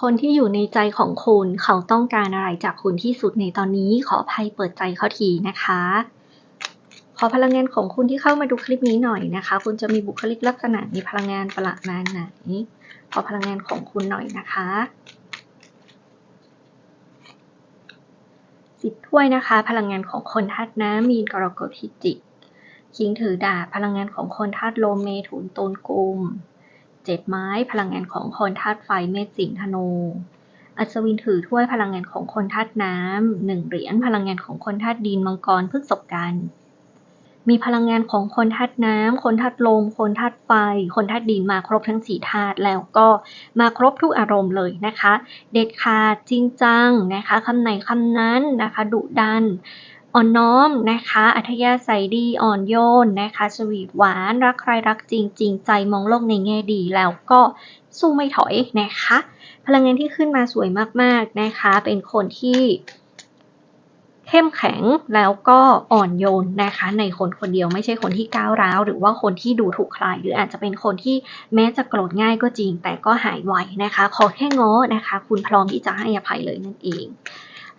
คนที่อยู่ในใจของคุณเขาต้องการอะไรจากคุณที่สุดในตอนนี้ ขออภัยเปิดใจเขาทีนะคะ ขอพลังงานของคุณที่เข้ามาดูคลิปนี้หน่อยนะคะ คุณจะมีบุคลิกลักษณะมีพลังงานประมาณไหน ขอพลังงานของคุณหน่อยนะคะสิบถ้วยนะคะ พลังงานของคนธาตุน้ำมีนกรกฎพิจิกคิงถือดาบพลังงานของคนธาตุลมเมถุนตุลกุม เจ็ดไม้พลังงานของคนธาตุไฟเมษสิงธนู อัศวินถือถ้วยพลังงานของคนธาตุน้ำหนึ่งเหรียญพลังงานของคนธาตุดินมังกรพฤษภกันมีพลังงานของคนธาตุน้ำคนธาตุลม คนธาตุไฟ คนธาตุดินมาครบทั้งสี่ธาตุแล้วก็มาครบทุกอารมณ์เลยนะคะ เด็ดขาดจริงจังนะคะคำไหนคำนั้นนะคะ ดุดัน อ่อนน้อมนะคะ อัธยาศัยดีอ่อนโยนนะคะสวีทหวานรักใครรักจริงจริงใจมองโลกในแง่ดีแล้วก็สู้ไม่ถอยนะคะ พลังงานที่ขึ้นมาสวยมากๆนะคะ เป็นคนที่เข้มแข็งแล้วก็อ่อนโยนนะคะ ในคนคนเดียวไม่ใช่คนที่ก้าวร้าว หรือว่าคนที่ดูถูกใครหรืออาจจะเป็นคนที่แม้จะโกรธง่ายก็จริง แต่ก็หายไวนะคะ ขอแค่ง้อนะคะ คุณพร้อมที่จะให้อภัยเลยนั่นเอง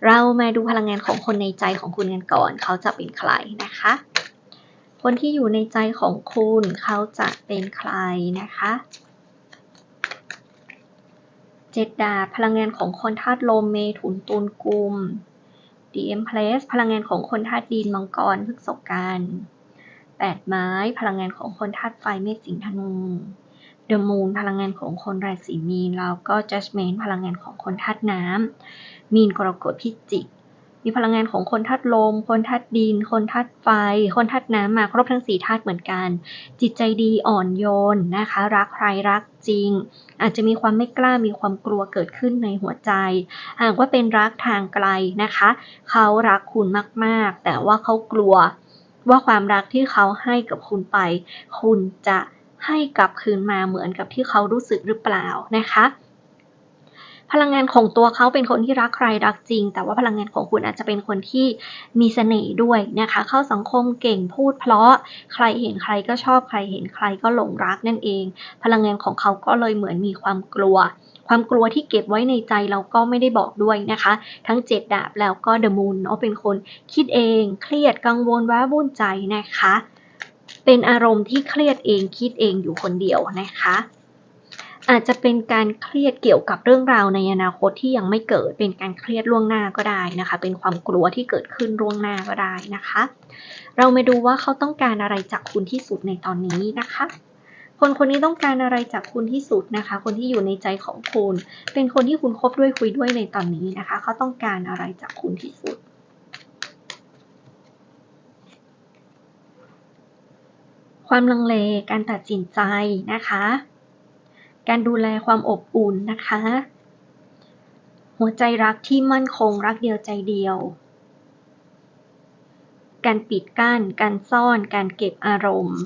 เรามาดูพลังงานของคนในใจของคุณกันก่อน เขาจะเป็นใครนะคะ คนที่อยู่ในใจของคุณเขาจะเป็นใครนะคะเจ็ดดาพลังงานของคนธาตุลมเมถุนตุลกุม DM Place พลังงานของคนธาตุดินมังกรพฤกษกันแปดไม้ พลังงานของคนธาตุไฟเมษสิงห์ธนู เดอะมูนพลังงานของคนราศีมีนแล้วก็ Judgment พลังงานของคนธาตุน้ำมีนกรกฎพิจิก มีพลังงานของคนธาตุลม คนธาตุดิน คนธาตุไฟ คนธาตุน้ำมาครบทั้งสี่ธาตุเหมือนกัน จิตใจดีอ่อนโยนนะคะ รักใครรักจริง อาจจะมีความไม่กล้ามีความกลัวเกิดขึ้นในหัวใจ หากว่าเป็นรักทางไกลนะคะ เขารักคุณมากๆ แต่ว่าเขากลัวว่าความรักที่เขาให้กับคุณไป คุณจะ ให้กลับคืนมาเหมือนกับที่เขารู้สึกหรือเปล่านะคะ พลังงานของตัวเขาเป็นคนที่รักใครรักจริง แต่ว่าพลังงานของคุณอาจจะเป็นคนที่มีเสน่ห์ด้วยนะคะ เข้าสังคมเก่งพูด เพราะใครเห็นใครก็ชอบใครเห็นใครก็หลงรักนั่นเอง พลังงานของเขาก็เลยเหมือนมีความกลัวความกลัวที่เก็บไว้ในใจเราก็ไม่ได้บอกด้วยนะคะ ทั้งเจ็ดดาบแล้วก็เดอะมูนเนาะเป็นคนคิดเอง เครียดกังวลว้าวุ่นใจนะคะ เป็นอารมณ์ที่เครียดเองคิดเองอยู่คนเดียวนะคะ อาจจะเป็นการเครียดเกี่ยวกับเรื่องราวในอนาคตที่ยังไม่เกิด เป็นการเครียดล่วงหน้าก็ได้นะคะ เป็นความกลัวที่เกิดขึ้นล่วงหน้าก็ได้นะคะ เรามาดูว่าเขาต้องการอะไรจากคุณที่สุดในตอนนี้นะคะคนคนนี้ต้องการอะไรจากคุณที่สุดนะคะ คนที่อยู่ในใจของคุณ เป็นคนที่คุณคบด้วยคุยด้วยในตอนนี้นะคะ เขาต้องการอะไรจากคุณที่สุด ความลังเล การตัดสินใจนะคะ การดูแลความอบอุ่นนะคะ หัวใจรักที่มั่นคงรักเดียวใจเดียว การปิดกั้น การซ่อน การเก็บอารมณ์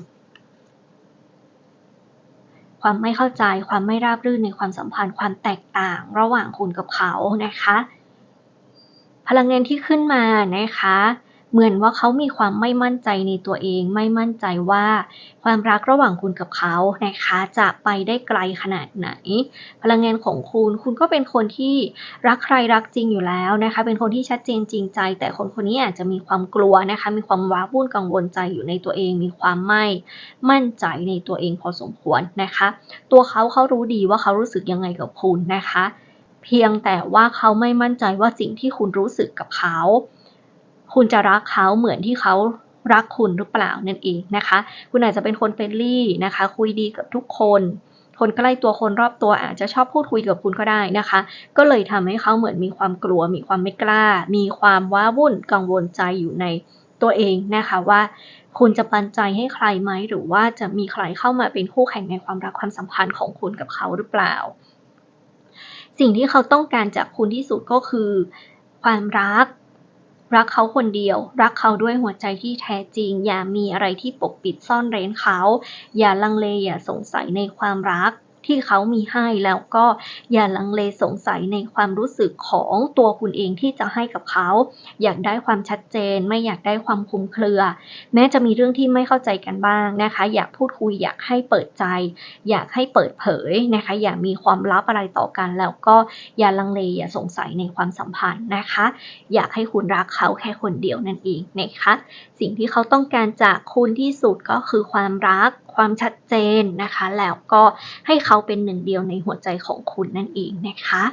ความไม่เข้าใจ ความไม่ราบรื่นในความสัมพันธ์ ความแตกต่างระหว่างคุณกับเขานะคะ พลังงานที่ขึ้นมานะคะ เหมือนว่าเขามีความไม่มั่นใจในตัวเอง ไม่มั่นใจว่า ความรักระหว่างคุณกับเขานะคะ จะไปได้ไกลขนาดไหน พลังงานของคุณคุณก็เป็นคนที่รักใครรักจริงอยู่แล้วนะคะ เป็นคนที่ชัดเจนจริงใจ แต่คนคนนี้อาจจะมีความกลัวนะคะ มีความว้าวุ่นกังวลใจอยู่ในตัวเอง มีความไม่มั่นใจในตัวเองพอสมควรนะคะ ตัวเขาเขารู้ดีว่าเขารู้สึกยังไงกับคุณนะคะ เพียงแต่ว่าเขาไม่มั่นใจว่าสิ่งที่คุณรู้สึกกับเขา คุณจะรักเขาเหมือนที่เขารักคุณหรือเปล่านั่นเองนะคะ คุณอาจจะเป็นคนเฟรนลี่นะคะ คุยดีกับทุกคน คนใกล้ตัวคนรอบตัวอาจจะชอบพูดคุยกับคุณก็ได้นะคะ ก็เลยทำให้เขาเหมือนมีความกลัว มีความไม่กล้า มีความว้าวุ่นกังวลใจอยู่ในตัวเองนะคะว่า คุณจะปันใจให้ใครไหมหรือว่าจะมีใครเข้ามาเป็นคู่แข่งในความรักความสัมพันธ์ของคุณกับเขาหรือเปล่า สิ่งที่เขาต้องการจากคุณที่สุดก็คือ ความรัก รักเขาคนเดียว รักเขาด้วยหัวใจที่แท้จริง อย่ามีอะไรที่ปกปิดซ่อนเร้นเขา อย่าลังเลอย่าสงสัยในความรัก ที่เขามีให้แล้วก็อย่าลังเลสงสัยในความรู้สึกของตัวคุณเองที่จะให้กับเขา อยากได้ความชัดเจน ไม่อยากได้ความคลุมเครือ แม้จะมีเรื่องที่ไม่เข้าใจกันบ้างนะคะ อยากพูดคุยอยากให้เปิดใจ อยากให้เปิดเผยนะคะ อย่ามีความลับอะไรต่อกัน แล้วก็อย่าลังเลอย่าสงสัยในความสัมพันธ์นะคะ อยากให้คุณรักเขาแค่คนเดียวนั่นเองนะคะสิ่งที่เขาต้องการจากคุณที่สุดก็คือความรัก ความชัดเจนนะคะ แล้วก็ให้เขาเป็นหนึ่งเดียวในหัวใจของคุณนั่นเองนะคะ